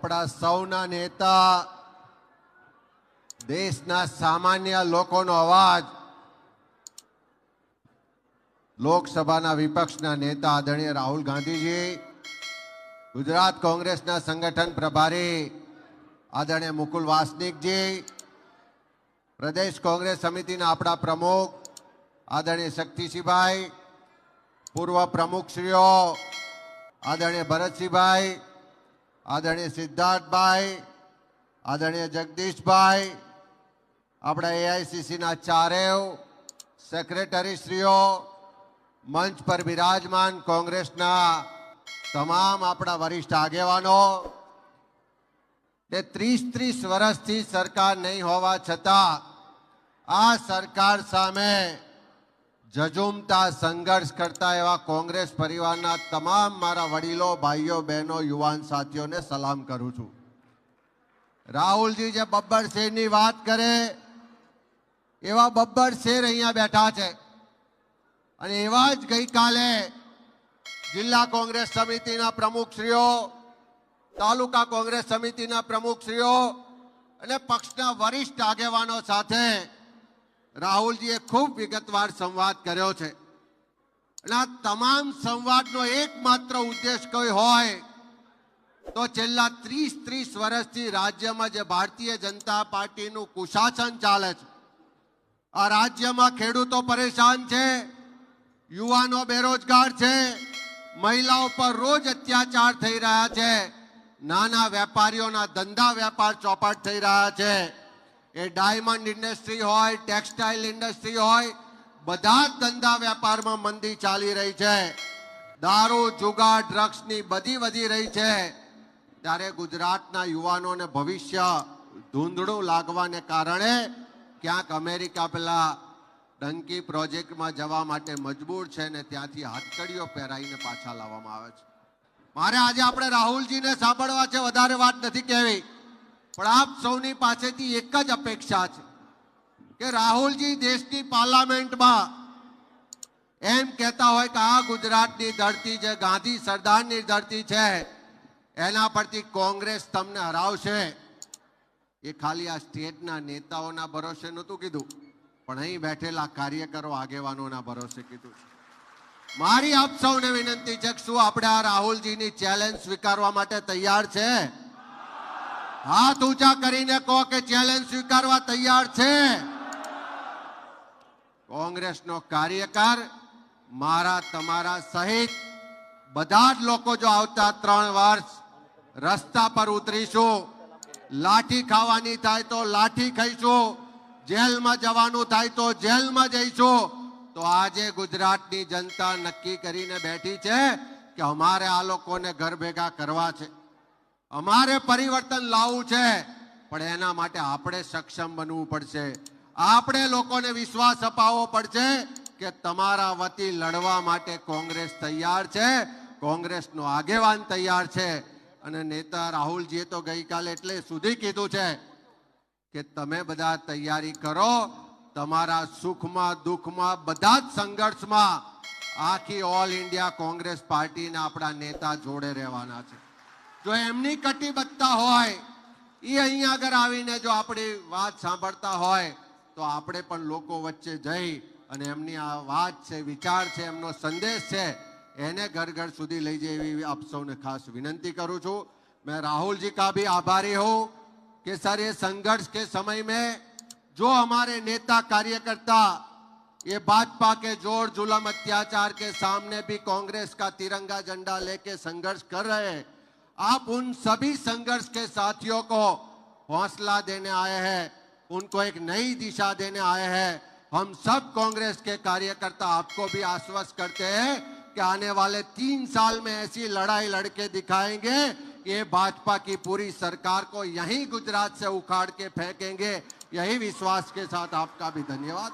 આપણા સૌના નેતા, દેશના સામાન્ય લોકોનો અવાજ, લોકસભાના વિપક્ષના નેતા આદરણીય રાહુલ ગાંધીજી, ગુજરાત કોંગ્રેસના સંગઠન પ્રભારી આદરણીય મુકુલ વાસનિકજી, પ્રદેશ કોંગ્રેસ સમિતિના આપણા પ્રમુખ આદરણીય શક્તિસિંહભાઈ, પૂર્વ પ્રમુખશ્રીઓ આદરણીય ભરતસિંહભાઈ આદરણીય સિદ્ધાર્થભાઈ, આદરણીય જગદીશભાઈ, આપણા એઆઈસીસીના ચારેવ સેક્રેટરીશ્રીઓ, મંચ પર બિરાજમાન કોંગ્રેસના તમામ આપણા વરિષ્ઠ આગેવાનો તે ત્રીસ ત્રીસ વર્ષથી સરકાર નહીં હોવા છતાં આ સરકાર સામે જજુમતા સંઘર્ષ કરતા એવા કોંગ્રેસ પરિવારના તમામ મારા વડીલો, ભાઈઓ, બહેનો, યુવાન સાથીઓને સલામ કરું છું. રાહુલજી જે બબ્બર શેરની વાત કરે, એવા બબ્બર શેર અહીંયા બેઠા છે. અને એવા જ ગઈકાલે જિલ્લા કોંગ્રેસ સમિતિના પ્રમુખશ્રીઓ, તાલુકા કોંગ્રેસ સમિતિના પ્રમુખશ્રીઓ અને પક્ષના વરિષ્ઠ આગેવાનો સાથે રાહુલજીએ ખૂબ વિગતવાર સંવાદ કર્યો છે. અને આ તમામ સંવાદનો એકમાત્ર ઉદ્દેશ કોઈ હોય, તો છેલ્લા ત્રીસ ત્રીસ વર્ષથી રાજ્યમાં જે ભારતીય જનતા પાર્ટીનું કુશાસન ચાલે છે, આ રાજ્યમાં ખેડૂતો પરેશાન છે, યુવાનો બેરોજગાર છે, મહિલાઓ પર રોજ અત્યાચાર થઈ રહ્યા છે, નાના વેપારીઓના ધંધા વેપાર ચોપાટ થઈ રહ્યા છે. એ ડાયમંડ ઇન્ડસ્ટ્રી હોય, ટેક્સટાઇલ ઇન્ડસ્ટ્રી હોય, બધા જ ધંધા વેપારમાં મંદી ચાલી રહી છે. દારૂ, જુગાર ડ્રગ્સની બધી વધી રહી છે. ત્યારે ગુજરાતના યુવાનોને ભવિષ્ય ધૂંધળું લાગવાને કારણે ક્યાંક અમેરિકા પેલા ડંકી પ્રોજેક્ટમાં જવા માટે મજબૂર છે ને ત્યાંથી હાથકડીઓ પહેરાઈને પાછા લાવવામાં આવે છે. મારે આજે આપણે રાહુલજીને સાંભળવા છે, વધારે વાત નથી કહેવી. પણ આપ સૌની પાસેથી એક જ અપેક્ષા છે કે રાહુલજી દેશની પાર્લામેન્ટમાં એમ કહેતા હોય કે આ ગુજરાતની ધરતી છે, ગાંધી સરદારની ધરતી છે, એના પરથી કોંગ્રેસ તમને હરાવશે. એ ખાલી આ સ્ટેટના નેતાઓના ભરોસે નહોતું કીધું, પણ અહીં બેઠેલા કાર્યકરો આગેવાનોના ભરોસે કીધું છે. મારી આપ સૌને વિનંતી છે કે શું આપણે આ રાહુલજીની ચેલેન્જ સ્વીકારવા માટે તૈયાર છે? હાથ ઊંચા કરીને કહો કે ચેલેન્જ સ્વીકારવા તૈયાર છે. કોંગ્રેસનો કાર્યકર મારા તમારા સહિત બધા જ લોકો જો આવતા ત્રણ વર્ષ રસ્તા પર ઉતરીશું, લાઠી ખાવાની થાય તો લાઠી ખાઈશું, જેલમાં જવાનું થાય તો જેલમાં જઈશું, તો આજે ગુજરાતની જનતા નક્કી કરીને બેઠી છે કે અમારે આ લોકોને ઘર ભેગા કરવા છે. અમારે પરિવર્તન લાવવું છે, પણ એના માટે આપણે સક્ષમ બનવું પડશે. આપણે લોકોને વિશ્વાસ અપાવવો પડશે કે તમારા વતી લડવા માટે કોંગ્રેસ તૈયાર છે, કોંગ્રેસનો આગેવાન તૈયાર છે. અને નેતા રાહુલજીએ તો ગઈકાલે એટલે સુધી કીધું છે કે તમે બધા તૈયારી કરો, તમારા સુખમાં, દુઃખમાં, બધા જ સંઘર્ષમાં આખી ઓલ ઇન્ડિયા કોંગ્રેસ પાર્ટીના આપણા નેતા જોડે રહેવાના છે. જો એમની કટિબદ્ધતા હોય એ અહીંયા આગળ આવીને જો આપણી વાત સાંભળતા હોય તો આપણે પણ લોકો વચ્ચે જઈ અને એમની આ વાત છે વિચાર છે એમનો સંદેશ છે એને ઘર ઘર સુધી લઈ જાય એવી આપ સૌને ખાસ વિનંતી કરું છું मैं राहुल जी का भी आभारी हूं कि सर ये संघर्ष के समय में जो हमारे नेता कार्यकर्ता ये भाजपा के जोर जुलम अत्याचार के सामने भी कांग्रेस का तिरंगा झंडा लेके संघर्ष कर रहे हैं आप उन सभी संघर्ष के साथियों को हौसला देने आए हैं, उनको एक नई दिशा देने आए हैं। हम सब कांग्रेस के कार्यकर्ता आपको भी आश्वस्त करते हैं कि आने वाले तीन साल में ऐसी लड़ाई लड़के दिखाएँगे, ये भाजपा की पूरी सरकार को यहीं गुजरात से उखाड़ के फेंकेंगे। यही विश्वास के साथ आपका भी धन्यवाद।